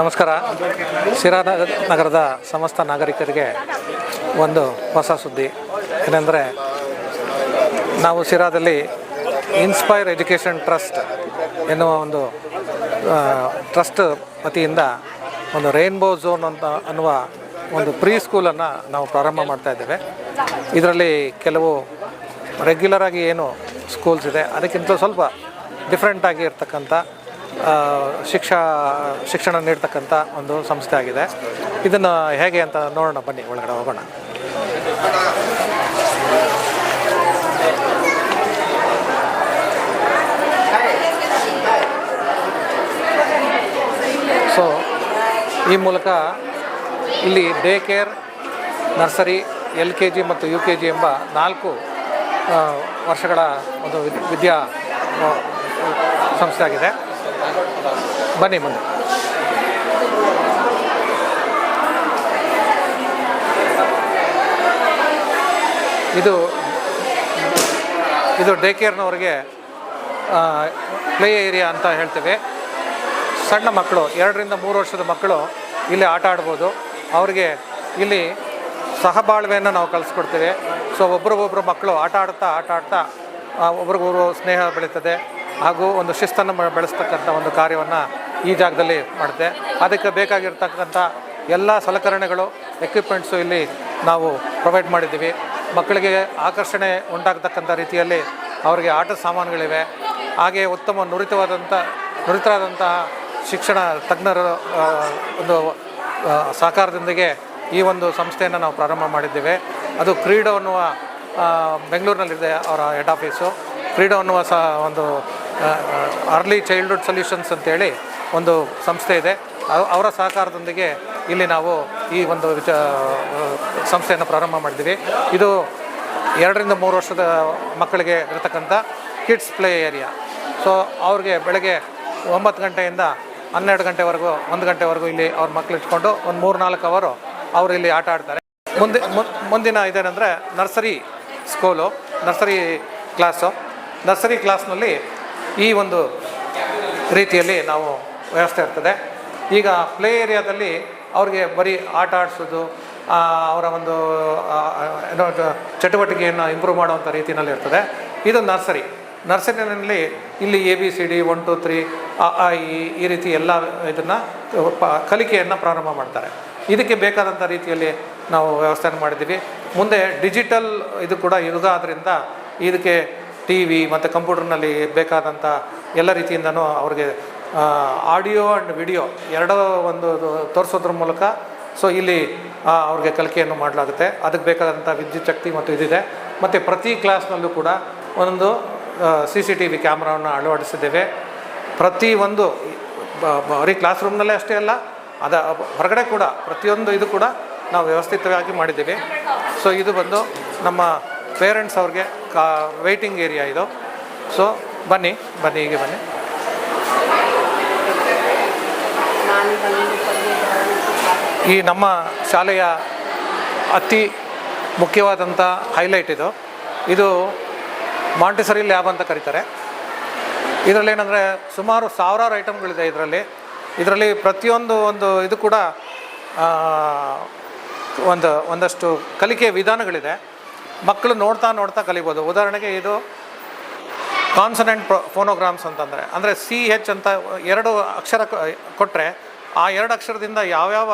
ನಮಸ್ಕಾರ. ಶಿರಾ ನಗರದ ಸಮಸ್ತ ನಾಗರಿಕರಿಗೆ ಒಂದು ಹೊಸ ಸುದ್ದಿ. ಏನೆಂದರೆ, ನಾವು ಶಿರಾದಲ್ಲಿ ಇನ್ಸ್ಪೈರ್ ಎಜುಕೇಷನ್ ಟ್ರಸ್ಟ್ ಎನ್ನುವ ಒಂದು ಟ್ರಸ್ಟ್ ವತಿಯಿಂದ ಒಂದು ರೈನ್ಬೋ ಝೋನ್ ಅಂತ ಅನ್ನುವ ಒಂದು ಪ್ರೀ ಸ್ಕೂಲನ್ನು ನಾವು ಪ್ರಾರಂಭ ಮಾಡ್ತಾ ಇದ್ದೇವೆ. ಇದರಲ್ಲಿ ಕೆಲವು ರೆಗ್ಯುಲರಾಗಿ ಏನು ಸ್ಕೂಲ್ಸ್ ಇದೆ ಅದಕ್ಕಿಂತ ಸ್ವಲ್ಪ ಡಿಫ್ರೆಂಟಾಗಿ ಇರ್ತಕ್ಕಂಥ ಶಿಕ್ಷಾ, ಶಿಕ್ಷಣ ನೀಡ್ತಕ್ಕಂಥ ಒಂದು ಸಂಸ್ಥೆ ಆಗಿದೆ. ಇದನ್ನು ಹೇಗೆ ಅಂತ ನೋಡೋಣ, ಬನ್ನಿ, ಒಳಗಡೆ ಹೋಗೋಣ. ಸೊ ಈ ಮೂಲಕ ಇಲ್ಲಿ day care nursery, L K G ಮತ್ತು ಯು ಕೆ ಜಿ ಎಂಬ ನಾಲ್ಕು ವರ್ಷಗಳ ಒಂದು ವಿದ್- ವಿದ್ಯಾ ಸಂಸ್ಥೆ ಆಗಿದೆ. ಬನ್ನಿ ಮುಂದೆ ಇದು ಇದು ಡೇ ಕೇರ್ನವ್ರಿಗೆ ಪ್ಲೇ ಏರಿಯಾ ಅಂತ ಹೇಳ್ತೇವೆ. ಸಣ್ಣ ಮಕ್ಕಳು, ಎರಡರಿಂದ ಮೂರು ವರ್ಷದ ಮಕ್ಕಳು ಇಲ್ಲಿ ಆಟ ಆಡ್ಬೋದು. ಅವರಿಗೆ ಇಲ್ಲಿ ಸಹಬಾಳ್ವೆಯನ್ನು ನಾವು ಕಲಿಸ್ಕೊಡ್ತೇವೆ. ಸೊ ಒಬ್ರಿಗೊಬ್ರು ಮಕ್ಕಳು ಆಟ ಆಡ್ತಾ ಆಟ ಆಡ್ತಾ ಒಬ್ರಿಗೊಬ್ರು ಸ್ನೇಹ ಬೆಳೀತದೆ. ಹಾಗೂ ಒಂದು ಶಿಸ್ತನ್ನು ಬೆಳೆಸ್ತಕ್ಕಂಥ ಒಂದು ಕಾರ್ಯವನ್ನು ಈ ಜಾಗದಲ್ಲಿ ಮಾಡುತ್ತೆ ಅದಕ್ಕೆ ಬೇಕಾಗಿರ್ತಕ್ಕಂಥ ಎಲ್ಲ ಸಲಕರಣೆಗಳು ಎಕ್ವಿಪ್ಮೆಂಟ್ಸು ಇಲ್ಲಿ ನಾವು ಪ್ರೊವೈಡ್ ಮಾಡಿದ್ದೀವಿ. ಮಕ್ಕಳಿಗೆ ಆಕರ್ಷಣೆ ಉಂಟಾಗತಕ್ಕಂಥ ರೀತಿಯಲ್ಲಿ ಅವರಿಗೆ ಆಟದ ಸಾಮಾನುಗಳಿವೆ. ಹಾಗೆ ಉತ್ತಮ ನುರಿತವಾದಂಥ ನುರಿತರಾದಂತಹ ಶಿಕ್ಷಣ ತಜ್ಞರ ಒಂದು ಸಹಕಾರದೊಂದಿಗೆ ಈ ಒಂದು ಸಂಸ್ಥೆಯನ್ನು ನಾವು ಪ್ರಾರಂಭ ಮಾಡಿದ್ದೇವೆ. ಅದು ಕ್ರೀಡೋ ಅನ್ನುವ ಬೆಂಗಳೂರಿನಲ್ಲಿದೆ ಅವರ ಹೆಡ್ ಆಫೀಸು ಕ್ರೀಡೋ ಅನ್ನುವ ಸಹ ಒಂದು ಅರ್ಲಿ ಚೈಲ್ಡ್ಹುಡ್ ಸೊಲ್ಯೂಷನ್ಸ್ ಅಂತೇಳಿ ಒಂದು ಸಂಸ್ಥೆ ಇದೆ. ಅವ್- ಅವರ ಸಹಕಾರದೊಂದಿಗೆ ಇಲ್ಲಿ ನಾವು ಈ ಒಂದು ವಿಚ ಸಂಸ್ಥೆಯನ್ನು ಪ್ರಾರಂಭ ಮಾಡಿದ್ದೀವಿ. ಇದು ಎರಡರಿಂದ ಮೂರು ವರ್ಷದ ಮಕ್ಕಳಿಗೆ ಇರತಕ್ಕಂಥ ಕಿಡ್ಸ್ ಪ್ಲೇ ಏರಿಯಾ ಸೊ ಅವ್ರಿಗೆ ಬೆಳಗ್ಗೆ ಒಂಬತ್ತು ಗಂಟೆಯಿಂದ ಹನ್ನೆರಡು ಗಂಟೆವರೆಗೂ, ಒಂದು ಗಂಟೆವರೆಗೂ ಇಲ್ಲಿ ಅವ್ರ ಮಕ್ಕಳು ಇಟ್ಕೊಂಡು ಒಂದು ಮೂರು ನಾಲ್ಕು ಅವರು ಅವರು ಇಲ್ಲಿ ಆಟ ಆಡ್ತಾರೆ. ಮುಂದೆ ಮುಂದಿನ ಇದೇನೆಂದರೆ nursery school, nursery class nursery ಕ್ಲಾಸ್ನಲ್ಲಿ ಈ ಒಂದು ರೀತಿಯಲ್ಲಿ ನಾವು ವ್ಯವಸ್ಥೆ ಇರ್ತದೆ. ಈಗ ಪ್ಲೇ ಏರಿಯಾದಲ್ಲಿ ಅವ್ರಿಗೆ ಬರೀ ಆಟ ಆಡಿಸೋದು ಅವರ ಒಂದು ಏನೋ ಚಟುವಟಿಕೆಯನ್ನು ಇಂಪ್ರೂವ್ ಮಾಡುವಂಥ ರೀತಿಯಲ್ಲಿ ಇರ್ತದೆ. ಇದು ನರ್ಸರಿ. ನರ್ಸರಿನಲ್ಲಿ ಇಲ್ಲಿ A B C D one two three ಈ ರೀತಿ ಎಲ್ಲ ಇದನ್ನು ಕಲಿಕೆಯನ್ನು ಪ್ರಾರಂಭ ಮಾಡ್ತಾರೆ. ಇದಕ್ಕೆ ಬೇಕಾದಂಥ ರೀತಿಯಲ್ಲಿ ನಾವು ವ್ಯವಸ್ಥೆಯನ್ನು ಮಾಡಿದ್ದೀವಿ. ಮುಂದೆ ಡಿಜಿಟಲ್ ಇದು ಕೂಡ ಯುಗ ಆದ್ದರಿಂದ ಇದಕ್ಕೆ ಟಿ ವಿ ಮತ್ತು ಕಂಪ್ಯೂಟರ್ನಲ್ಲಿ ಬೇಕಾದಂಥ ಎಲ್ಲ ರೀತಿಯಿಂದನೂ ಅವ್ರಿಗೆ ಆಡಿಯೋ ಆ್ಯಂಡ್ ವಿಡಿಯೋ ಎರಡೂ ಒಂದು ತೋರಿಸೋದ್ರ ಮೂಲಕ ಸೊ ಇಲ್ಲಿ ಅವ್ರಿಗೆ ಕಲಿಕೆಯನ್ನು ಮಾಡಲಾಗುತ್ತೆ. ಅದಕ್ಕೆ ಬೇಕಾದಂಥ ವಿದ್ಯುತ್ ಶಕ್ತಿ ಮತ್ತು ಇದಿದೆ. ಮತ್ತು ಪ್ರತಿ ಕ್ಲಾಸ್ನಲ್ಲೂ ಕೂಡ ಒಂದು ಸಿ ಸಿ ಟಿ ವಿ ಕ್ಯಾಮ್ರಾವನ್ನು ಅಳವಡಿಸಿದ್ದೇವೆ. ಪ್ರತಿ ಒಂದು, ಬ- ಬರೀ ಕ್ಲಾಸ್ ರೂಮ್ನಲ್ಲೇ ಅಷ್ಟೇ ಅಲ್ಲ, ಅದ, ಹೊರಗಡೆ ಕೂಡ ಪ್ರತಿಯೊಂದು ಇದು ಕೂಡ ನಾವು ವ್ಯವಸ್ಥಿತವಾಗಿ ಮಾಡಿದ್ದೀವಿ. ಸೊ ಇದು ಬಂದು ನಮ್ಮ ಪೇರೆಂಟ್ಸ್ ಅವ್ರಿಗೆ ಕಾ ವೆಯ್ಟಿಂಗ್ ಏರಿಯಾ ಇದು. ಸೊ ಬನ್ನಿ ಬನ್ನಿ, ಹೀಗೆ ಬನ್ನಿ. ಈ ನಮ್ಮ ಶಾಲೆಯ ಅತಿ ಮುಖ್ಯವಾದಂಥ ಹೈಲೈಟ್ ಇದು. ಇದು ಮಾಂಟಿಸರಿ ಲ್ಯಾಬ್ ಅಂತ ಕರೀತಾರೆ. ಇದರಲ್ಲಿ ಏನಂದರೆ ಸುಮಾರು ಸಾವಿರಾರು ಐಟಮ್ಗಳಿದೆ ಇದರಲ್ಲಿ. ಇದರಲ್ಲಿ ಪ್ರತಿಯೊಂದು ಒಂದು ಇದು ಕೂಡ ಒಂದು, ಒಂದಷ್ಟು ಕಲಿಕೆ ವಿಧಾನಗಳಿದೆ. ಮಕ್ಕಳು ನೋಡ್ತಾ ನೋಡ್ತಾ ಕಲಿಬೋದು. ಉದಾಹರಣೆಗೆ ಇದು ಕಾನ್ಸನೆಂಟ್ ಫೋನೋಗ್ರಾಮ್ಸ್ ಅಂತಂದರೆ, ಅಂದರೆ ಸಿ ಹೆಚ್ ಅಂತ ಎರಡು ಅಕ್ಷರ ಕೊಟ್ಟರೆ ಆ ಎರಡು ಅಕ್ಷರದಿಂದ ಯಾವ್ಯಾವ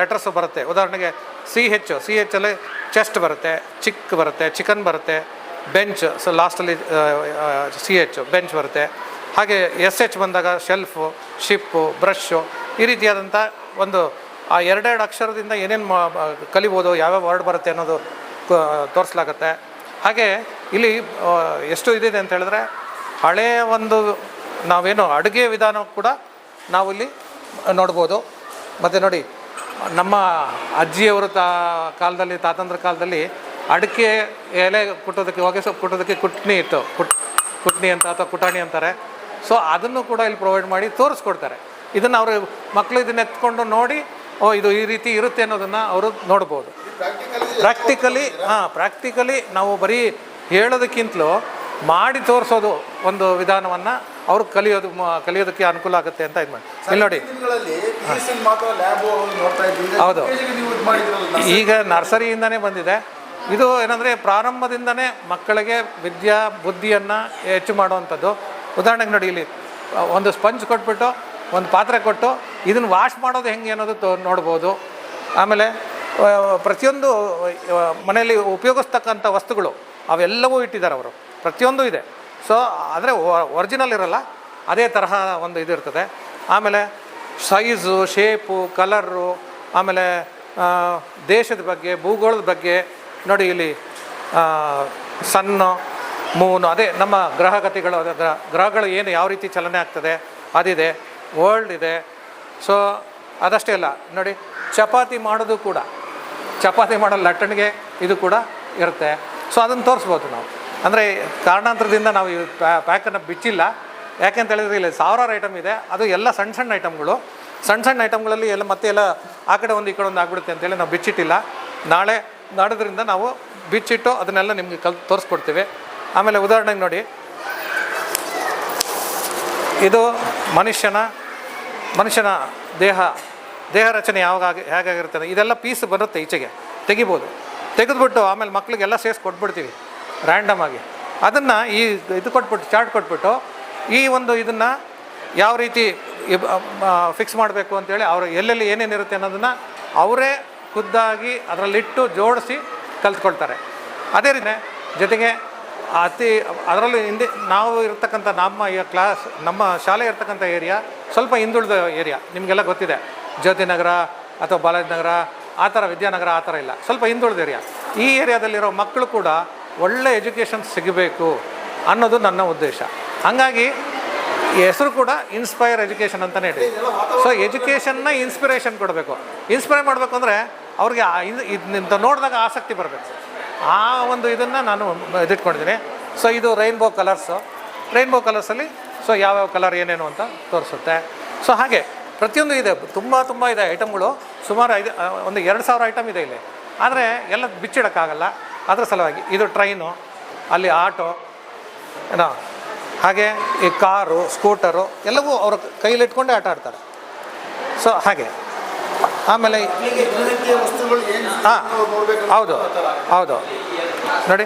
ಲೆಟರ್ಸ್ ಬರುತ್ತೆ? ಉದಾಹರಣೆಗೆ ಸಿ ಹೆಚ್ ಸಿ ಹೆಚ್ಚಲ್ಲಿ ಚೆಸ್ಟ್ ಬರುತ್ತೆ ಚಿಕ್ ಬರುತ್ತೆ ಚಿಕನ್ ಬರುತ್ತೆ ಬೆಂಚ್ ಸೊ ಲಾಸ್ಟಲ್ಲಿ ಸಿ ಎಚ್ ಬೆಂಚ್ ಬರುತ್ತೆ. ಹಾಗೆ ಎಸ್ ಎಚ್ ಬಂದಾಗ ಶೆಲ್ಫು ಶಿಪ್ಪು ಬ್ರಷ್ಷು ಈ ರೀತಿಯಾದಂಥ ಒಂದು ಆ ಎರಡೆರಡು ಅಕ್ಷರದಿಂದ ಏನೇನು ಕಲಿಬೋದು, ಯಾವ್ಯಾವ ವರ್ಡ್ ಬರುತ್ತೆ ಅನ್ನೋದು ತೋರಿಸ್ಲಾಗತ್ತೆ. ಹಾಗೆ ಇಲ್ಲಿ ಎಷ್ಟು ಇದಿದೆ ಅಂತ ಹೇಳಿದ್ರೆ ಹಳೆಯ ಒಂದು ನಾವೇನು ಅಡುಗೆ ವಿಧಾನ ಕೂಡ ನಾವು ಇಲ್ಲಿ ನೋಡ್ಬೋದು. ಮತ್ತು ನೋಡಿ, ನಮ್ಮ ಅಜ್ಜಿಯವರು ತಾ, ಕಾಲದಲ್ಲಿ, ತಾತಂದ್ರ ಕಾಲದಲ್ಲಿ ಅಡಿಕೆ ಎಲೆ ಕುಟ್ಟೋದಕ್ಕೆ ಹೊಗೆ ಸೊಪ್ಪು ಕುಟ್ಟೋದಕ್ಕೆ ಕುಟ್ನಿ ಇತ್ತು. ಕುಟ್, ಕುಟ್ನಿ ಅಂತ ಅಥವಾ ಕುಟಾಣಿ ಅಂತಾರೆ. ಸೊ, ಅದನ್ನು ಕೂಡ ಇಲ್ಲಿ ಪ್ರೊವೈಡ್ ಮಾಡಿ ತೋರಿಸ್ಕೊಡ್ತಾರೆ. ಇದನ್ನು ಅವರು ಮಕ್ಕಳು ಇದನ್ನ ಎತ್ಕೊಂಡು ನೋಡಿ, ಓ, ಇದು ಈ ರೀತಿ ಇರುತ್ತೆ ಅನ್ನೋದನ್ನು ಅವರು ನೋಡ್ಬೋದು. ಪ್ರಾಕ್ಟಿಕಲಿ ಹಾಂ ಪ್ರಾಕ್ಟಿಕಲಿ ನಾವು ಬರೀ ಹೇಳೋದಕ್ಕಿಂತಲೂ ಮಾಡಿ ತೋರಿಸೋದು ಒಂದು ವಿಧಾನವನ್ನು ಅವರು ಕಲಿಯೋದು ಕಲಿಯೋದಕ್ಕೆ ಅನುಕೂಲ ಆಗುತ್ತೆ ಅಂತ ಇದು ಮಾಡಿ ಇಲ್ಲಿ ನೋಡಿ. ಹೌದು. ಈಗ ನರ್ಸರಿಯಿಂದನೇ ಬಂದಿದೆ. ಇದು ಏನಂದರೆ ಪ್ರಾರಂಭದಿಂದನೇ ಮಕ್ಕಳಿಗೆ ವಿದ್ಯಾ ಬುದ್ಧಿಯನ್ನು ಹೆಚ್ಚು ಮಾಡುವಂಥದ್ದು. ಉದಾಹರಣೆಗೆ ನೋಡಿ ಇಲ್ಲಿ ಒಂದು ಸ್ಪಂಜ್ ಕೊಟ್ಬಿಟ್ಟು ಒಂದು ಪಾತ್ರೆ ಕೊಟ್ಟು ಇದನ್ನು ವಾಶ್ ಮಾಡೋದು ಹೆಂಗೆ ಅನ್ನೋದು ತೋ ನೋಡ್ಬೋದು. ಆಮೇಲೆ ಪ್ರತಿಯೊಂದು ಮನೆಯಲ್ಲಿ ಉಪಯೋಗಿಸ್ತಕ್ಕಂಥ ವಸ್ತುಗಳು, ಅವೆಲ್ಲವೂ ಇಟ್ಟಿದ್ದಾರೆ ಅವರು. ಪ್ರತಿಯೊಂದು ಇದೆ. ಸೊ ಆದರೆ ಒರಿಜಿನಲ್ ಇರಲ್ಲ. ಅದೇ ತರಹ ಒಂದು ಇದು ಇರ್ತದೆ. ಆಮೇಲೆ ಸೈಜು ಶೇಪು ಕಲರು ಆಮೇಲೆ ದೇಶದ ಬಗ್ಗೆ, ಭೂಗೋಳದ ಬಗ್ಗೆ, ನೋಡಿ ಇಲ್ಲಿ ಸನ್ನು ಮೂನು, ಅದೇ ನಮ್ಮ ಗ್ರಹಗತಿಗಳು ಗ್ರಹಗಳು ಏನು ಯಾವ ರೀತಿ ಚಲನೆ ಆಗ್ತದೆ, ಅದಿದೆ ವರ್ಲ್ಡ್ ಇದೆ. ಸೊ ಅದಷ್ಟೇ ಅಲ್ಲ. ನೋಡಿ, ಚಪಾತಿ ಮಾಡೋದು ಕೂಡ. ಚಪಾತಿ ಮಾಡೋ ಲಟ್ಟಣಿಗೆ ಇದು ಕೂಡ ಇರುತ್ತೆ. ಸೊ ಅದನ್ನು ತೋರಿಸ್ಬೋದು ನಾವು. ಅಂದರೆ ಕಾರಣಾಂತರದಿಂದ ನಾವು ಈ ಪ್ಯಾಕನ್ನು ಬಿಚ್ಚಿಲ್ಲ. ಯಾಕೆಂತ ಹೇಳಿದ್ರೆ ಇಲ್ಲಿ ಸಾವಿರಾರು ಐಟಮ್ ಇದೆ. ಅದು ಎಲ್ಲ ಸಣ್ಣ ಸಣ್ಣ ಐಟಮ್ಗಳು ಸಣ್ಣ ಸಣ್ಣ ಐಟಮ್ಗಳಲ್ಲಿ ಎಲ್ಲ ಮತ್ತೆ ಎಲ್ಲ ಆ ಕಡೆ ಒಂದು, ಈ ಕಡೆ ಒಂದು ಆಗ್ಬಿಡುತ್ತೆ ಅಂತೇಳಿ ನಾವು ಬಿಚ್ಚಿಟ್ಟಿಲ್ಲ. ನಾಳೆ ನಾಡೋದ್ರಿಂದ ನಾವು ಬಿಚ್ಚಿಟ್ಟು ಅದನ್ನೆಲ್ಲ ನಿಮಗೆ ಕಲ್, ತೋರಿಸ್ಕೊಡ್ತೀವಿ. ಆಮೇಲೆ ಉದಾಹರಣೆಗೆ ನೋಡಿ. ಇದು ಮನುಷ್ಯನ ಮನುಷ್ಯನ ದೇಹ ದೇಹ ರಚನೆ ಯಾವಾಗ ಹೇಗಾಗಿರ್ತದೆ ಇದೆಲ್ಲ ಪೀಸ್ ಬರುತ್ತೆ ಈಚೆಗೆ. ತೆಗಿಬೋದು. ತೆಗೆದುಬಿಟ್ಟು ಆಮೇಲೆ ಮಕ್ಕಳಿಗೆಲ್ಲ ಸೇರಿಸಿ ಕೊಟ್ಬಿಡ್ತೀವಿ ರ್ಯಾಂಡಮ್ ಆಗಿ. ಅದನ್ನು ಈ ಇದು ಕೊಟ್ಬಿಟ್ಟು ಚಾರ್ಟ್ ಕೊಟ್ಬಿಟ್ಟು ಈ ಒಂದು ಇದನ್ನು ಯಾವ ರೀತಿ ಫಿಕ್ಸ್ ಮಾಡಬೇಕು ಅಂತೇಳಿ ಅವರು ಎಲ್ಲೆಲ್ಲಿ ಏನೇನಿರುತ್ತೆ ಅನ್ನೋದನ್ನು ಅವರೇ ಖುದ್ದಾಗಿ ಅದರಲ್ಲಿಟ್ಟು ಜೋಡಿಸಿ ಕಲ್ತ್ಕೊಳ್ತಾರೆ. ಅದೇ ರೀತಿ ಜೊತೆಗೆ ಅತಿ ಅದರಲ್ಲೂ ಹಿಂದೆ ನಾವು ಇರ್ತಕ್ಕಂಥ ನಮ್ಮ ಕ್ಲಾಸ್ ನಮ್ಮ ಶಾಲೆ ಇರ್ತಕ್ಕಂಥ ಏರಿಯಾ ಸ್ವಲ್ಪ ಹಿಂದುಳಿದ ಏರಿಯಾ ನಿಮಗೆಲ್ಲ ಗೊತ್ತಿದೆ. ಜ್ಯೋತಿನಗರ ಅಥವಾ ಬಾಲಾಜಿ ನಗರ ಆ ಥರ ವಿದ್ಯಾನಗರ ಆ ಥರ ಇಲ್ಲ. ಸ್ವಲ್ಪ ಹಿಂದುಳಿದ ಏರಿಯಾ ಈ ಏರಿಯಾದಲ್ಲಿರೋ ಮಕ್ಕಳು ಕೂಡ ಒಳ್ಳೆ ಎಜುಕೇಷನ್ ಸಿಗಬೇಕು ಅನ್ನೋದು ನನ್ನ ಉದ್ದೇಶ. ಹಾಗಾಗಿ ಈ ಹೆಸರು ಕೂಡ ಇನ್ಸ್ಪೈರ್ ಎಜುಕೇಷನ್ ಅಂತಲೇ ಹೇಳಿ ಸೊ ಎಜುಕೇಷನ್ನ ಇನ್ಸ್ಪಿರೇಷನ್ ಕೊಡಬೇಕು. ಇನ್ಸ್ಪೈರ್ ಮಾಡಬೇಕು ಅಂದರೆ ಅವ್ರಿಗೆ ಇದು ನೋಡಿದಾಗ ಆಸಕ್ತಿ ಬರಬೇಕು. ಆ ಒಂದು ಇದನ್ನು ನಾನು ಇದಿಟ್ಕೊಂಡಿದ್ದೀನಿ. ಸೊ ಇದು ರೈನ್ಬೋ ಕಲರ್ಸು ರೈನ್ಬೋ ಕಲರ್ಸಲ್ಲಿ ಸೊ ಯಾವ್ಯಾವ ಕಲರ್ ಏನೇನು ಅಂತ ತೋರಿಸುತ್ತೆ. ಸೊ ಹಾಗೆ ಪ್ರತಿಯೊಂದು ಇದೆ. ತುಂಬ ತುಂಬ ಇದೆ ಐಟಮ್ಗಳು. ಸುಮಾರು ಐದು ಒಂದು ಎರಡು ಸಾವಿರ ಐಟಮ್ ಇದೆ ಇಲ್ಲಿ. ಆದರೆ ಎಲ್ಲ ಬಿಚ್ಚಿಡೋಕ್ಕಾಗಲ್ಲ. ಅದರ ಸಲುವಾಗಿ ಇದು ಟ್ರೈನು ಅಲ್ಲಿ ಆಟೋ ಏನೋ ಹಾಗೆ ಈ ಕಾರು ಸ್ಕೂಟರು ಎಲ್ಲವೂ ಅವ್ರ ಕೈಲಿಟ್ಕೊಂಡೇ ಆಟ ಆಡ್ತಾರೆ. ಸೊ ಹಾಗೆ. ಆಮೇಲೆ ಹಾಂ ಹೌದು ಹೌದು. ನೋಡಿ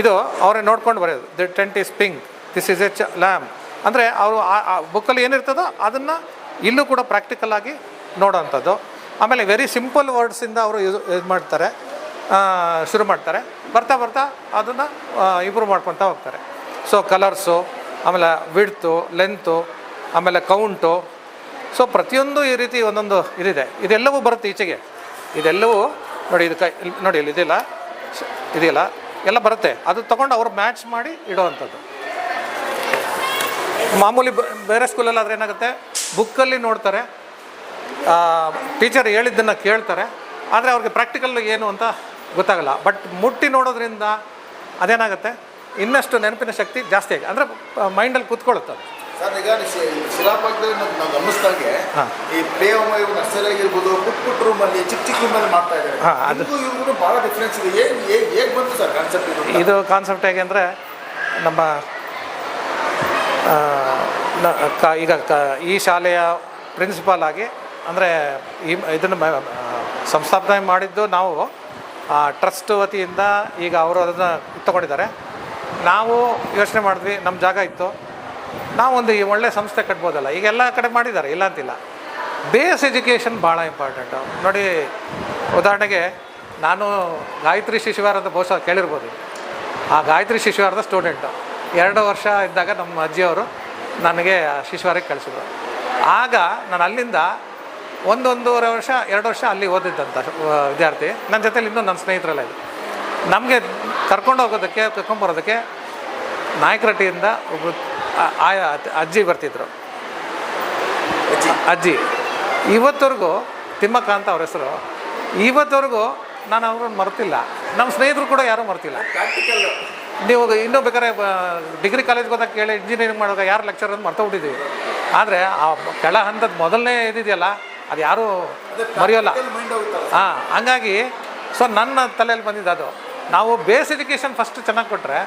ಇದು ಅವರೇ ನೋಡ್ಕೊಂಡು ಬರೋದು. The tent is pink this is a ಚ ಲ್ಯಾಮ್ ಅಂದರೆ ಅವರು ಆ ಬುಕ್ಕಲ್ಲಿ ಏನಿರ್ತದೋ ಅದನ್ನು ಇಲ್ಲೂ ಕೂಡ ಪ್ರಾಕ್ಟಿಕಲ್ ಆಗಿ ನೋಡೋವಂಥದ್ದು ಆಮೇಲೆ ವೆರಿ ಸಿಂಪಲ್ ವರ್ಡ್ಸಿಂದ ಅವರು ಇದು ಇದು ಮಾಡ್ತಾರೆ. ಶುರು ಮಾಡ್ತಾರೆ. ಬರ್ತಾ ಬರ್ತಾ ಅದನ್ನು ಇಂಪ್ರೂವ್ ಮಾಡ್ಕೊತಾ ಹೋಗ್ತಾರೆ. ಸೊ ಕಲರ್ಸು ಆಮೇಲೆ ವಿಡ್ತು ಲೆಂತು ಆಮೇಲೆ ಕೌಂಟು ಸೊ ಪ್ರತಿಯೊಂದು ಈ ರೀತಿ ಒಂದೊಂದು ಇದಿದೆ. ಇದೆಲ್ಲವೂ ಬರುತ್ತೆ ಈಚೆಗೆ. ಇದೆಲ್ಲವೂ ನೋಡಿ, ಇದು ಕೈ, ನೋಡಿ ಇಲ್ಲಿ ಇದಿಲ್ಲ. ಇದಿಲ್ಲ. ಎಲ್ಲ ಬರುತ್ತೆ. ಅದು ತೊಗೊಂಡು ಅವರು ಮ್ಯಾಚ್ ಮಾಡಿ ಇಡೋವಂಥದ್ದು ಮಾಮೂಲಿ ಬೇರೆ ಸ್ಕೂಲಲ್ಲಾದ್ರೆ ಏನಾಗುತ್ತೆ? ಬುಕ್ಕಲ್ಲಿ ನೋಡ್ತಾರೆ. ಟೀಚರ್ ಹೇಳಿದ್ದನ್ನು ಕೇಳ್ತಾರೆ. ಆದರೆ ಅವ್ರಿಗೆ ಪ್ರಾಕ್ಟಿಕಲ್ ಏನು ಅಂತ ಗೊತ್ತಾಗಲ್ಲ. ಬಟ್ ಮುಟ್ಟಿ ನೋಡೋದ್ರಿಂದ ಅದೇನಾಗುತ್ತೆ? ಇನ್ನಷ್ಟು ನೆನಪಿನ ಶಕ್ತಿ ಜಾಸ್ತಿ ಆಗಿದೆ ಅಂದರೆ ಮೈಂಡಲ್ಲಿ ಕೂತ್ಕೊಳ್ಳುತ್ತೆ ಅದು. ಸರ್ ಈಗ ಶಿಲಾಪಾಕದಲ್ಲಿ ನಾವು ಗಮನಿಸಿದಾಗೆ ಈ ಪ್ಲೇ ಹೋಮ್ ನರ್ಸರಿ ಆಗಿರ್ಬೋದು ಪುಟ್ ಪುಟ್ ರೂಮಲ್ಲಿ ಚಿಕ್ಕ ಚಿಕ್ಕ ರೂಮಲ್ಲಿ ಮಾಡ್ತಾ ಇದ್ದಾರೆ. ಹಾ, ಅದು- ಇವ್ರಿಗೂ ಭಾಳ ಡಿಫ್ರೆನ್ಸ್ ಇದೆ. ಏನು ಹೇಗೆ ಬಂತು ಸರ್ ಕಾನ್ಸೆಪ್ಟ್ ಇದು? ಕಾನ್ಸೆಪ್ಟ್ ಹೇಗೆ ಅಂದರೆ ನಮ್ಮ ಕ, ಈಗ ಕ, ಈ ಶಾಲೆಯ ಪ್ರಿನ್ಸಿಪಾಲ್ ಆಗಿ, ಅಂದರೆ ಈ, ಇದನ್ನು ಸಂಸ್ಥಾಪನೆ ಮಾಡಿದ್ದು ನಾವು ಟ್ರಸ್ಟ್ ವತಿಯಿಂದ ಈಗ ಅವರು ಅದನ್ನು ತಗೊಂಡಿದ್ದಾರೆ. ನಾವು ಯೋಚನೆ ಮಾಡಿದ್ವಿ ನಮ್ಮ ಜಾಗ ಇತ್ತು. ನಾವೊಂದು ಈ ಒಳ್ಳೆ ಸಂಸ್ಥೆ ಕಟ್ಬೋದಲ್ಲ, ಈಗ ಎಲ್ಲ ಕಡೆ ಮಾಡಿದ್ದಾರೆ, ಇಲ್ಲ ಅಂತಿಲ್ಲ. ಬೇಸ್ ಎಜುಕೇಷನ್ ಭಾಳ ಇಂಪಾರ್ಟೆಂಟು ನೋಡಿ, ಉದಾಹರಣೆಗೆ, ನಾನು ಗಾಯತ್ರಿ ಶಿಶುವಾರದ ಬಹುಶಃ ಕೇಳಿರ್ಬೋದು. ಆ ಗಾಯತ್ರಿ ಶಿಶುವಾರದ ಸ್ಟೂಡೆಂಟು ಎರಡು ವರ್ಷ ಇದ್ದಾಗ ನಮ್ಮ ಅಜ್ಜಿಯವರು ನನಗೆ ಶಿಶುವಾರಿಗೆ ಕಳಿಸಿದ್ರು. ಆಗ ನಾನು ಅಲ್ಲಿಂದ ಒಂದೊಂದೂವರೆ ವರ್ಷ ಎರಡು ವರ್ಷ ಅಲ್ಲಿ ಓದಿದ್ದಂಥ ವಿದ್ಯಾರ್ಥಿ. ನನ್ನ ಜೊತೆಲಿ ಇನ್ನೂ ನನ್ನ ಸ್ನೇಹಿತರೆಲ್ಲ ಇದೆ ನಮಗೆ ಕರ್ಕೊಂಡು ಹೋಗೋದಕ್ಕೆ ಕರ್ಕೊಂಬರೋದಕ್ಕೆ ನಾಯಕರಟ್ಟಿಯಿಂದ ಒಬ್ಬರು ಆಯ ಅಜ್ಜಿ ಬರ್ತಿದ್ರು. ಅಜ್ಜಿ. ಇವತ್ತವರೆಗೂ ತಿಮ್ಮಕ್ಕ ಅಂತ ಅವ್ರ ಹೆಸರು. ಇವತ್ತವರೆಗೂ ನಾನು ಅವ್ರನ್ನ ಮರ್ತಿಲ್ಲ. ನಮ್ಮ ಸ್ನೇಹಿತರು ಕೂಡ ಯಾರೂ ಮರ್ತಿಲ್ಲ. ನೀವು ಇನ್ನೂ ಬೇಕಾದ್ರೆ ಡಿಗ್ರಿ ಕಾಲೇಜ್ಗೆ ಹೋದಾಗ ಕೇಳಿ ಇಂಜಿನಿಯರಿಂಗ್ ಮಾಡುವಾಗ ಯಾರು ಲೆಕ್ಚರ್ ಅಂತ ಹೋಗಿದ್ದೀವಿ ಆದರೆ ಆ ಕೆಳ ಹಂತದ ಮೊದಲನೇ ಇದಿದೆಯಲ್ಲ ಅದು ಯಾರೂ ಮರೆಯೋಲ್ಲ. ಹಾಂ ಹಂಗಾಗಿ ಸೊ ನನ್ನ ತಲೆಯಲ್ಲಿ ಬಂದಿದ್ದು ಅದು. ನಾವು ಬೇಸ್ ಎಜುಕೇಷನ್ ಫಸ್ಟ್ ಚೆನ್ನಾಗಿ ಕೊಟ್ಟರೆ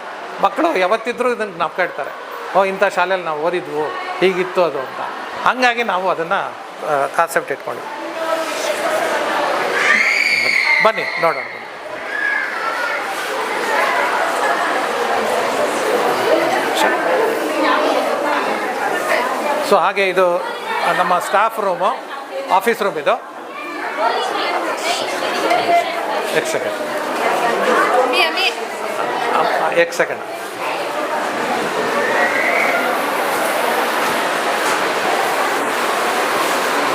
ಮಕ್ಕಳು ಯಾವತ್ತಿದ್ರೂ ಇದನ್ನು ಜ್ಞಾಪಕ ಇಡ್ತಾರೆ. ಓ ಇಂಥ ಶಾಲೆಯಲ್ಲಿ ನಾವು ಓದಿದ್ವು ಹೀಗಿತ್ತು ಅದು ಅಂತ. ಹಂಗಾಗಿ ನಾವು ಅದನ್ನು ಕಾನ್ಸೆಪ್ಟ್ ಇಟ್ಕೊಂಡ್ವಿ ಬನ್ನಿ ನೋಡೋಣ ಸೊ ಹಾಗೆ ಇದು ನಮ್ಮ ಸ್ಟಾಫ್ ರೂಮು ಆಫೀಸ್ ರೂಮ್ ಇದು. ಎಕ್ ಸೆಕೆಂಡ್. ಎಕ್ ಸೆಕೆಂಡ್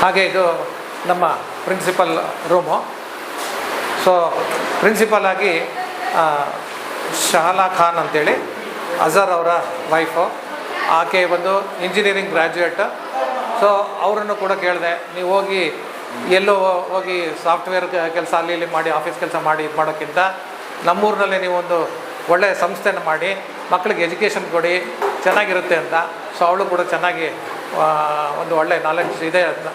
ಹಾಗೆ ಇದು ನಮ್ಮ ಪ್ರಿನ್ಸಿಪಲ್ ರೂಮು ಸೊ ಪ್ರಿನ್ಸಿಪಲ್ ಆಗಿ ಶಹಲಾ ಖಾನ್ ಅಂತೇಳಿ, ಅಜರ್ ಅವರ ವೈಫು ಆಕೆ ಬಂದು ಇಂಜಿನಿಯರಿಂಗ್ ಗ್ರ್ಯಾಜುಯೇಟ್ ಸೊ ಅವರನ್ನು ಕೂಡ ಕೇಳಿದೆ ನೀವು ಹೋಗಿ ಎಲ್ಲೋ ಹೋಗಿ ಸಾಫ್ಟ್ವೇರ್ ಕೆಲಸ ಅಲ್ಲಿ ಇಲ್ಲಿ ಮಾಡಿ ಆಫೀಸ್ ಕೆಲಸ ಮಾಡಿ ಇದು ಮಾಡೋಕ್ಕಿಂತ ನಮ್ಮೂರಿನಲ್ಲೇ ನೀವೊಂದು ಒಳ್ಳೆಯ ಸಂಸ್ಥೆನ ಮಾಡಿ ಮಕ್ಕಳಿಗೆ ಎಜುಕೇಷನ್ ಕೊಡಿ ಚೆನ್ನಾಗಿರುತ್ತೆ ಅಂತ. ಸೊ ಅವಳು ಕೂಡ ಚೆನ್ನಾಗಿ ಒಂದು ಒಳ್ಳೆ ನಾಲೆಡ್ಜ್ ಇದೆ ಮಾಡ್ತಾ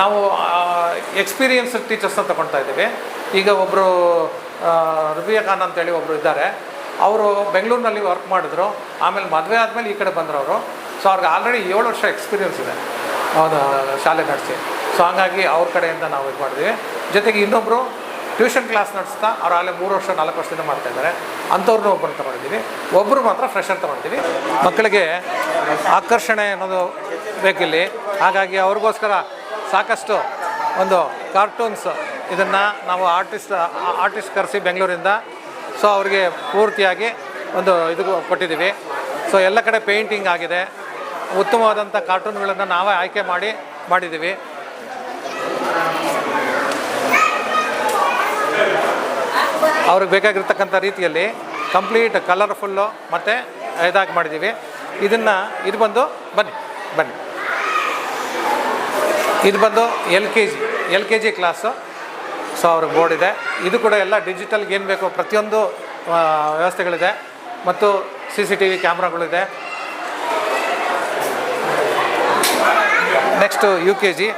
ನಾವು ಎಕ್ಸ್ಪೀರಿಯನ್ಸ್ ಟೀಚರ್ಸ್ನ ತಗೊಳ್ತಾ ಇದ್ದೀವಿ. ಈಗ ಒಬ್ಬರು ರುಬಿಯಾ ಖಾನ್ ಅಂತೇಳಿ ಒಬ್ಬರು ಇದ್ದಾರೆ. ಅವರು ಬೆಂಗಳೂರಿನಲ್ಲಿ ವರ್ಕ್ ಮಾಡಿದ್ರು. ಆಮೇಲೆ ಮದುವೆ ಆದಮೇಲೆ ಈ ಕಡೆ ಬಂದರು ಅವರು. ಸೊ ಅವ್ರಿಗೆ ಆಲ್ರೆಡಿ ಏಳು ವರ್ಷ ಎಕ್ಸ್ಪೀರಿಯನ್ಸ್ ಇದೆ. ಹೌದು ಶಾಲೆ ನಡೆಸಿ. ಸೊ ಹಾಗಾಗಿ ಅವ್ರ ಕಡೆಯಿಂದ ನಾವು ಇದು ಮಾಡಿದ್ವಿ. ಜೊತೆಗೆ ಇನ್ನೊಬ್ಬರು ಟ್ಯೂಷನ್ ಕ್ಲಾಸ್ ನಡೆಸ್ತಾ ಅವ್ರು ಆಗಲೇ ಮೂರು ವರ್ಷ, ನಾಲ್ಕು ವರ್ಷದಿಂದ ಮಾಡ್ತಾ ಇದ್ದಾರೆ. ಅಂಥವ್ರನ್ನೂ ಒಬ್ಬರನ್ನ ತಗೊಂಡಿದ್ದೀವಿ. ಒಬ್ಬರು ಮಾತ್ರ ಫ್ರೆಶರ್ ತಗೊಂಡಿದ್ದೀವಿ. ಮಕ್ಕಳಿಗೆ ಆಕರ್ಷಣೆ ಅನ್ನೋದು ಬೇಕಿಲ್ಲಿ. ಹಾಗಾಗಿ ಅವ್ರಿಗೋಸ್ಕರ ಸಾಕಷ್ಟು ಒಂದು ಕಾರ್ಟೂನ್ಸ್ ಇದನ್ನು ನಾವು ಆರ್ಟಿಸ್ಟ್ ಆರ್ಟಿಸ್ಟ್ ಕರೆಸಿ ಬೆಂಗಳೂರಿಂದ ಸೊ ಅವ್ರಿಗೆ ಪೂರ್ತಿಯಾಗಿ ಒಂದು ಇದು ಕೊಟ್ಟಿದ್ದೀವಿ. ಸೊ ಎಲ್ಲ ಕಡೆ ಪೇಂಟಿಂಗ್ ಆಗಿದೆ. ಉತ್ತಮವಾದಂಥ ಕಾರ್ಟೂನ್ಗಳನ್ನು ನಾವೇ ಆಯ್ಕೆ ಮಾಡಿ ಮಾಡಿದ್ದೀವಿ. ಅವ್ರಿಗೆ ಬೇಕಾಗಿರ್ತಕ್ಕಂಥ ರೀತಿಯಲ್ಲಿ ಕಂಪ್ಲೀಟ್ ಕಲರ್ಫುಲ್ಲು ಮತ್ತು ಇದಾಗಿ ಮಾಡಿದ್ದೀವಿ. ಇದನ್ನು, ಇದು ಬಂದು, ಬನ್ನಿ ಬನ್ನಿ. ಇದು ಬಂದು L K G L K G class so ಅವ್ರಿಗೆ ಬೋರ್ಡ್ ಇದೆ. ಇದು ಕೂಡ ಎಲ್ಲ ಡಿಜಿಟಲ್ಗೆ ಏನು ಬೇಕೋ ಪ್ರತಿಯೊಂದು ವ್ಯವಸ್ಥೆಗಳಿದೆ. ಮತ್ತು ಸಿ ಸಿ ಟಿ ವಿ ಕ್ಯಾಮ್ರಾಗಳಿದೆ. ನೆಕ್ಸ್ಟು ಯು ಕೆ ಜಿ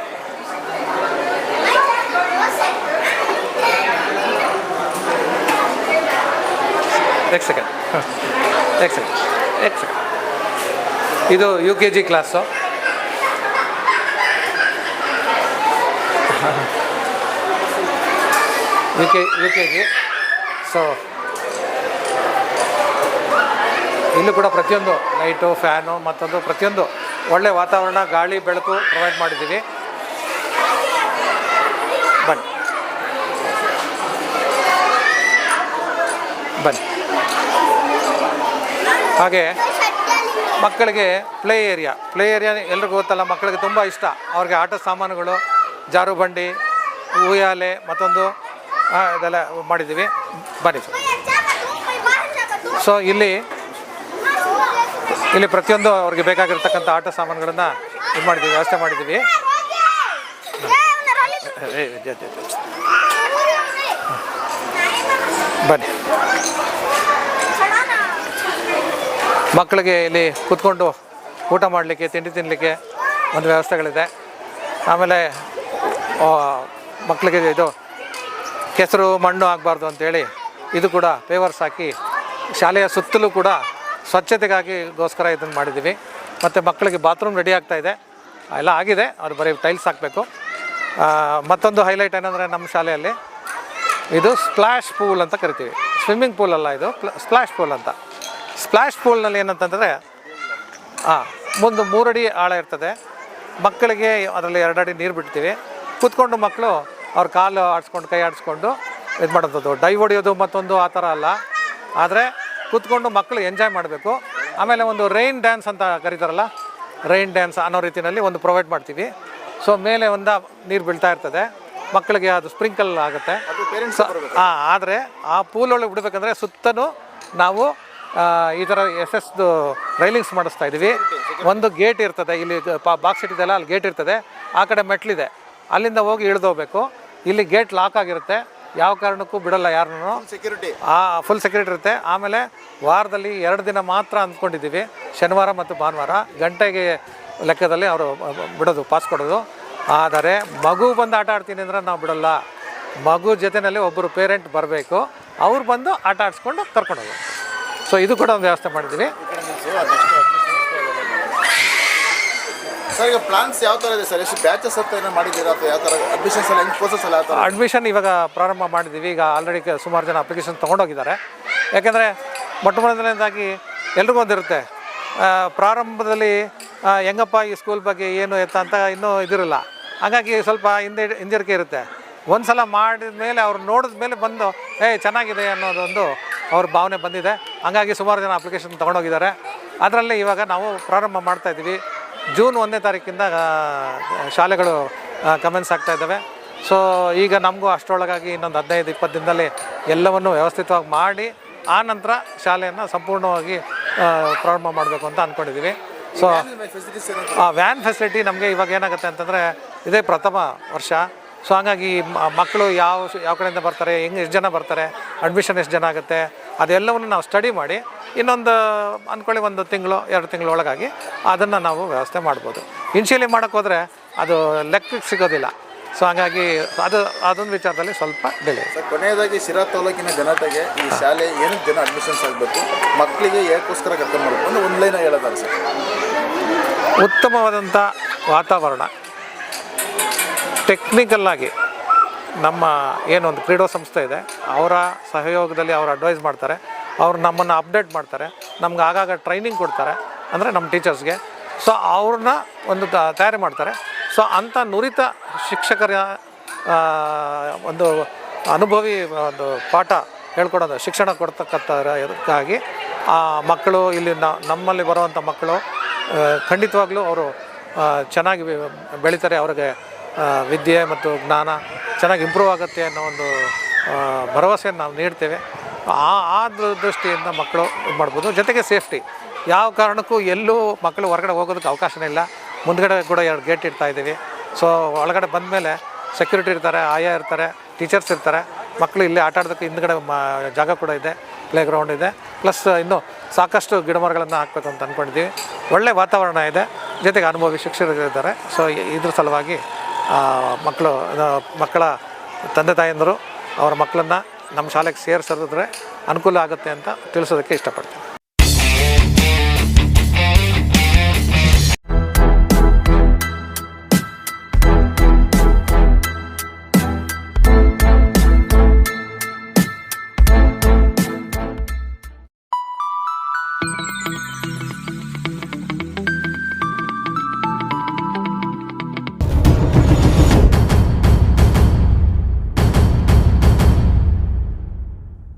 ಎಕ್ ಸೆಕೆಂಡ್ ಎಕ್ ಸೆಕೆಂಡ್ ಎಕ್ ಸೆಕೆಂಡ್ ಇದು U K G class U K U K so ಇಲ್ಲೂ ಕೂಡ ಪ್ರತಿಯೊಂದು ಲೈಟು, ಫ್ಯಾನು, ಮತ್ತೊಂದು ಪ್ರತಿಯೊಂದು ಒಳ್ಳೆ ವಾತಾವರಣ, ಗಾಳಿ, ಬೆಳಕು ಪ್ರೊವೈಡ್ ಮಾಡಿದ್ದೀವಿ. ಬನ್ನಿ. ಬನ್ನಿ. ಹಾಗೆ ಮಕ್ಕಳಿಗೆ ಪ್ಲೇ ಏರಿಯಾ ಪ್ಲೇ ಏರಿಯಾ ಎಲ್ರಿಗೂ ಗೊತ್ತಲ್ಲ, ಮಕ್ಕಳಿಗೆ ತುಂಬ ಇಷ್ಟ. ಅವ್ರಿಗೆ ಆಟ ಸಾಮಾನುಗಳು, ಜಾರುಬಂಡಿ ಉಯ್ಯಾಲೆ ಮತ್ತೊಂದು ಆ, ಇದೆಲ್ಲ ಮಾಡಿದ್ದೀವಿ. ಬನ್ನಿ. ಸೊ ಇಲ್ಲಿ ಇಲ್ಲಿ ಪ್ರತಿಯೊಂದು ಅವ್ರಿಗೆ ಬೇಕಾಗಿರ್ತಕ್ಕಂಥ ಆಟ ಸಾಮಾನುಗಳನ್ನು ಇದು ಮಾಡಿದ್ದೀವಿ ವ್ಯವಸ್ಥೆ ಮಾಡಿದ್ದೀವಿ. ಬನ್ನಿ. ಮಕ್ಕಳಿಗೆ ಇಲ್ಲಿ ಕೂತ್ಕೊಂಡು ಊಟ ಮಾಡಲಿಕ್ಕೆ ತಿಂಡಿ ತಿನ್ನಲಿಕ್ಕೆ ಒಂದು ವ್ಯವಸ್ಥೆಗಳಿದೆ. ಆಮೇಲೆ ಮಕ್ಕಳಿಗೆ ಇದು ಕೆಸರು ಮಣ್ಣು ಆಗಬಾರ್ದು ಅಂತೇಳಿ ಇದು ಕೂಡ ಪೇವರ್ಸ್ ಹಾಕಿ ಶಾಲೆಯ ಸುತ್ತಲೂ ಕೂಡ ಸ್ವಚ್ಛತೆಗಾಗಿ ಗೋಸ್ಕರ ಇದನ್ನು ಮಾಡಿದ್ದೀವಿ. ಮತ್ತು ಮಕ್ಕಳಿಗೆ ಬಾತ್ರೂಮ್ ರೆಡಿ ಆಗ್ತಾ ಇದೆ. ಎಲ್ಲ ಆಗಿದೆ. ಅವ್ರು ಬರೀ ಟೈಲ್ಸ್ ಹಾಕಬೇಕು. ಮತ್ತೊಂದು ಹೈಲೈಟ್ ಏನಂದರೆ ನಮ್ಮ ಶಾಲೆಯಲ್ಲಿ ಇದು ಸ್ಪ್ಲಾಶ್ ಪೂಲ್ ಅಂತ ಕರಿತೀವಿ. ಸ್ವಿಮ್ಮಿಂಗ್ ಪೂಲ್ ಅಲ್ಲ ಇದು. ಸ್ಪ್ಲಾಶ್ ಪೂಲ್ ಅಂತ. ಸ್ಪ್ಲಾಶ್ ಪೂಲ್ನಲ್ಲಿ ಏನಂತಂದರೆ ಹಾಂ ಮುಂದೆ ಮೂರಡಿ ಆಳ ಇರ್ತದೆ. ಮಕ್ಕಳಿಗೆ ಅದರಲ್ಲಿ ಎರಡು ಅಡಿ ನೀರು ಬಿಡ್ತೀವಿ. ಕೂತ್ಕೊಂಡು ಮಕ್ಕಳು ಅವ್ರ ಕಾಲು ಆಡಿಸ್ಕೊಂಡು ಕೈ ಆಡಿಸ್ಕೊಂಡು ಇದು ಮಾಡೋದು ಡೈ ಹೊಡೆಯೋದು ಮತ್ತೊಂದು ಆ ಥರ ಅಲ್ಲ. ಆದರೆ ಕೂತ್ಕೊಂಡು ಮಕ್ಕಳು ಎಂಜಾಯ್ ಮಾಡಬೇಕು. ಆಮೇಲೆ ಒಂದು ರೈನ್ ಡ್ಯಾನ್ಸ್ ಅಂತ ಕರೀತಾರಲ್ಲ ರೈನ್ ಡ್ಯಾನ್ಸ್ ಅನ್ನೋ ರೀತಿಯಲ್ಲಿ ಒಂದು ಪ್ರೊವೈಡ್ ಮಾಡ್ತೀವಿ. ಸೊ ಮೇಲೆ ಒಂದು ನೀರು ಬೀಳ್ತಾ ಇರ್ತದೆ. ಮಕ್ಕಳಿಗೆ ಅದು ಸ್ಪ್ರಿಂಕಲ್ ಆಗುತ್ತೆ. ಹಾಂ ಆದರೆ ಆ ಪೂಲ್ ಒಳಗೆ ಬಿಡಬೇಕಂದ್ರೆ ಸುತ್ತಲೂ ನಾವು ಈ ಥರ ಎಸ್ ಎಸ್ದು ರೈಲಿಂಗ್ಸ್ ಮಾಡಿಸ್ತಾ ಇದ್ದೀವಿ. ಒಂದು ಗೇಟ್ ಇರ್ತದೆ. ಇಲ್ಲಿ ಬಾಕ್ಸ್ ಇಟ್ಟಿದೆಲ್ಲ ಅಲ್ಲಿ ಗೇಟ್ ಇರ್ತದೆ. ಆ ಕಡೆ ಮೆಟ್ಲಿದೆ. ಅಲ್ಲಿಂದ ಹೋಗಿ ಇಳಿದೋಗ್ಬೇಕು ಇಲ್ಲಿ ಗೇಟ್ ಲಾಕ್ ಆಗಿರುತ್ತೆ. ಯಾವ ಕಾರಣಕ್ಕೂ ಬಿಡಲ್ಲ ಯಾರನ್ನೂ. ಸೆಕ್ಯೂರಿಟಿ ಆ ಫುಲ್ ಸೆಕ್ಯೂರಿಟಿ ಇರುತ್ತೆ. ಆಮೇಲೆ ವಾರದಲ್ಲಿ ಎರಡು ದಿನ ಮಾತ್ರ ಅಂದ್ಕೊಂಡಿದ್ದೀವಿ. ಶನಿವಾರ ಮತ್ತು ಭಾನುವಾರ. ಗಂಟೆಗೆ ಲೆಕ್ಕದಲ್ಲಿ ಅವರು ಬಿಡೋದು ಪಾಸ್ ಕೊಡೋದು. ಆದರೆ ಮಗು ಬಂದು ಆಟ ಆಡ್ತೀನಿ ಅಂದರೆ ನಾವು ಬಿಡಲ್ಲ. ಮಗು ಜೊತೆಯಲ್ಲಿ ಒಬ್ಬರು ಪೇರೆಂಟ್ ಬರಬೇಕು. ಅವ್ರು ಬಂದು ಆಟ ಆಡಿಸ್ಕೊಂಡು ಕರ್ಕೊಂಡು ಹೋಗೋದು ಸೊ ಇದು ಕೂಡ ಒಂದು ವ್ಯವಸ್ಥೆ ಮಾಡಿದ್ದೀವಿ. ಸರ್ ಈಗ ಪ್ಲಾನ್ಸ್ ಯಾವ ಥರ ಇದೆ ಸರ್ ಎಷ್ಟು ಬ್ಯಾಚಸ್ ಅಂತ ಏನೋ ಮಾಡಿದ್ದೀರಾ? ಅಥವಾ ಯಾವ ಥರ ಅಡ್ಮಿಷನ್ಸ್ ಎಲ್ಲ, ಹೆಂಗೆ ಪ್ರೋಸೆಸ್ ಎಲ್ಲ ಅಡ್ಮಿಷನ್ ಇವಾಗ ಪ್ರಾರಂಭ ಮಾಡಿದ್ದೀವಿ ಈಗ ಆಲ್ರೆಡಿ ಸುಮಾರು ಜನ ಅಪ್ಲಿಕೇಶನ್ ತೊಗೊಂಡೋಗಿದ್ದಾರೆ. ಯಾಕೆಂದರೆ ಮೊಟ್ಟ ಮೊದಲನೇದಾಗಿ ಎಲ್ರಿಗೂ ಒಂದಿರುತ್ತೆ. ಪ್ರಾರಂಭದಲ್ಲಿ ಹೆಂಗಪ್ಪ ಈ ಸ್ಕೂಲ್ ಬಗ್ಗೆ ಏನು ಎತ್ತ ಅಂತ ಇನ್ನೂ ಇದಿರಲ್ಲ. ಹಾಗಾಗಿ ಸ್ವಲ್ಪ ಹಿಂದೆ ಹಿಂಜರಿಕೆ ಇರುತ್ತೆ. ಒಂದು ಸಲ ಮಾಡಿದ ಮೇಲೆ ಅವ್ರು ನೋಡಿದ ಮೇಲೆ ಬಂದು ಏ ಚೆನ್ನಾಗಿದೆ ಅನ್ನೋದೊಂದು ಅವ್ರ ಭಾವನೆ ಬಂದಿದೆ. ಹಾಗಾಗಿ ಸುಮಾರು ಜನ ಅಪ್ಲಿಕೇಶನ್ ತೊಗೊಂಡೋಗಿದ್ದಾರೆ. ಅದರಲ್ಲಿ ಇವಾಗ ನಾವು ಪ್ರಾರಂಭ ಮಾಡ್ತಾ ಇದ್ದೀವಿ ಜೂನ್ ಒಂದನೇ ತಾರೀಕಿಂದ ಶಾಲೆಗಳು ಕಮೆನ್ಸ್ ಆಗ್ತಾ ಇದ್ದಾವೆ. ಸೊ ಈಗ ನಮಗೂ ಅಷ್ಟರೊಳಗಾಗಿ ಇನ್ನೊಂದು ಹದಿನೈದು, ಇಪ್ಪತ್ತು ದಿನದಲ್ಲಿ ಎಲ್ಲವನ್ನು ವ್ಯವಸ್ಥಿತವಾಗಿ ಮಾಡಿ, ಆ ನಂತರ ಶಾಲೆಯನ್ನು ಸಂಪೂರ್ಣವಾಗಿ ಪ್ರಾರಂಭ ಮಾಡಬೇಕು ಅಂತ ಅಂದ್ಕೊಂಡಿದ್ದೀವಿ ಸೊ ಆ ವ್ಯಾನ್ ಫೆಸಿಲಿಟಿ ನಮಗೆ ಇವಾಗ ಏನಾಗುತ್ತೆ ಅಂತಂದರೆ, ಇದೇ ಪ್ರಥಮ ವರ್ಷ. ಸೊ ಹಾಗಾಗಿ ಮಕ್ಕಳು ಯಾವ ಯಾವ ಕಡೆಯಿಂದ ಬರ್ತಾರೆ, ಹೆಂಗೆ, ಎಷ್ಟು ಜನ ಬರ್ತಾರೆ ಅಡ್ಮಿಷನ್ ಎಷ್ಟು ಜನ ಆಗುತ್ತೆ ಅದೆಲ್ಲವನ್ನು ನಾವು ಸ್ಟಡಿ ಮಾಡಿ ಇನ್ನೊಂದು ಅಂದ್ಕೊಳ್ಳಿ ಒಂದು ತಿಂಗಳು ಎರಡು ತಿಂಗಳ ಒಳಗಾಗಿ ಅದನ್ನು ನಾವು ವ್ಯವಸ್ಥೆ ಮಾಡ್ಬೋದು. ಇನ್ಶಿಯಲಿ ಮಾಡೋಕ್ಕೋದ್ರೆ ಅದು ಲೆಕ್ಕಕ್ಕೆ ಸಿಗೋದಿಲ್ಲ. ಸೊ ಹಾಗಾಗಿ ಅದು ಅದೊಂದು ವಿಚಾರದಲ್ಲಿ ಸ್ವಲ್ಪ ಬೆಲೆ ಸರ್ ಕೊನೆಯದಾಗಿ ಶಿರಾ ತಾಲೂಕಿನ ಜನತೆಗೆ ಈ ಶಾಲೆ ಏನು ಜನ ಅಡ್ಮಿಷನ್ಸ್ ಆಗಬೇಕು? ಮಕ್ಕಳಿಗೆ ಏಕೋಸ್ಕರ ಕರ್ಕೊಂಡು ಮಾಡಬೇಕು? ಒಂದು ಒಂದು ಲೈನ್ ಹೇಳೋದಾರೆ ಸರ್. ಉತ್ತಮವಾದಂಥ ವಾತಾವರಣ. ಟೆಕ್ನಿಕಲ್ಲಾಗಿ ನಮ್ಮ ಏನೊಂದು ಕ್ರೀಡಾ ಸಂಸ್ಥೆ ಇದೆ, ಅವರ ಸಹಯೋಗದಲ್ಲಿ ಅವರು ಅಡ್ವೈಸ್ ಮಾಡ್ತಾರೆ, ಅವರು ನಮ್ಮನ್ನು ಅಪ್ಡೇಟ್ ಮಾಡ್ತಾರೆ, ನಮ್ಗೆ ಆಗಾಗ ಟ್ರೈನಿಂಗ್ ಕೊಡ್ತಾರೆ ಅಂದರೆ ನಮ್ಮ ಟೀಚರ್ಸ್ಗೆ ಸೊ ಅವ್ರನ್ನ ಒಂದು ತಯಾರಿ ಮಾಡ್ತಾರೆ. ಸೊ ಅಂಥ ನುರಿತ ಶಿಕ್ಷಕರ ಒಂದು ಅನುಭವಿ ಒಂದು ಪಾಠ ಹೇಳ್ಕೊಡೋದು, ಶಿಕ್ಷಣ ಕೊಡ್ತಕ್ಕಂಥ ಇದಕ್ಕಾಗಿ ಆ ಮಕ್ಕಳು ಇಲ್ಲಿ ನಮ್ಮಲ್ಲಿ ಬರುವಂಥ ಮಕ್ಕಳು ಖಂಡಿತವಾಗ್ಲೂ ಅವರು ಚೆನ್ನಾಗಿ ಬೆಳೀತಾರೆ, ಅವ್ರಿಗೆ ವಿದ್ಯೆ ಮತ್ತು ಜ್ಞಾನ ಚೆನ್ನಾಗಿ ಇಂಪ್ರೂವ್ ಆಗುತ್ತೆ ಅನ್ನೋ ಒಂದು ಭರವಸೆಯನ್ನು ನಾವು ನೀಡ್ತೇವೆ. ಆ ಆ ದೃಷ್ಟಿಯಿಂದ ಮಕ್ಕಳು ಇದು ಮಾಡ್ಬೋದು. ಜೊತೆಗೆ ಸೇಫ್ಟಿ ಯಾವ ಕಾರಣಕ್ಕೂ ಎಲ್ಲೂ ಮಕ್ಕಳು ಹೊರಗಡೆ ಹೋಗೋದಕ್ಕೆ ಅವಕಾಶನೇ ಇಲ್ಲ. ಮುಂದ್ಗಡೆ ಕೂಡ ಎರಡು ಗೇಟ್ ಇಡ್ತಾ ಇದ್ದೀವಿ. ಸೊ ಒಳಗಡೆ ಬಂದಮೇಲೆ ಸೆಕ್ಯೂರಿಟಿ ಇರ್ತಾರೆ, ಆಯಾ ಇರ್ತಾರೆ ಟೀಚರ್ಸ್ ಇರ್ತಾರೆ. ಮಕ್ಕಳು ಇಲ್ಲಿ ಆಟ ಆಡೋದಕ್ಕೆ ಹಿಂದ್ಗಡೆ ಜಾಗ ಕೂಡ ಇದೆ ಪ್ಲೇ ಗ್ರೌಂಡ್ ಇದೆ. ಪ್ಲಸ್ ಇನ್ನು ಸಾಕಷ್ಟು ಗಿಡಮರಗಳನ್ನು ಹಾಕಬೇಕು ಅಂತ ಅಂದ್ಕೊಂಡಿದ್ದೀವಿ ಒಳ್ಳೆ ವಾತಾವರಣ ಇದೆ. ಜೊತೆಗೆ ಅನುಭವಿ ಶಿಕ್ಷಕರು ಇದ್ದಾರೆ. ಸೊ ಇದ್ರ ಸಲುವಾಗಿ ಮಕ್ಕಳು ಮಕ್ಕಳ ತಂದೆ ತಾಯಂದರು ಅವರ ಮಕ್ಕಳನ್ನು ನಮ್ಮ ಶಾಲೆಗೆ ಸೇರಿಸಿದ್ರೆ ಅನುಕೂಲ ಆಗುತ್ತೆ ಅಂತ ತಿಳಿಸೋದಕ್ಕೆ ಇಷ್ಟಪಡ್ತೀನಿ.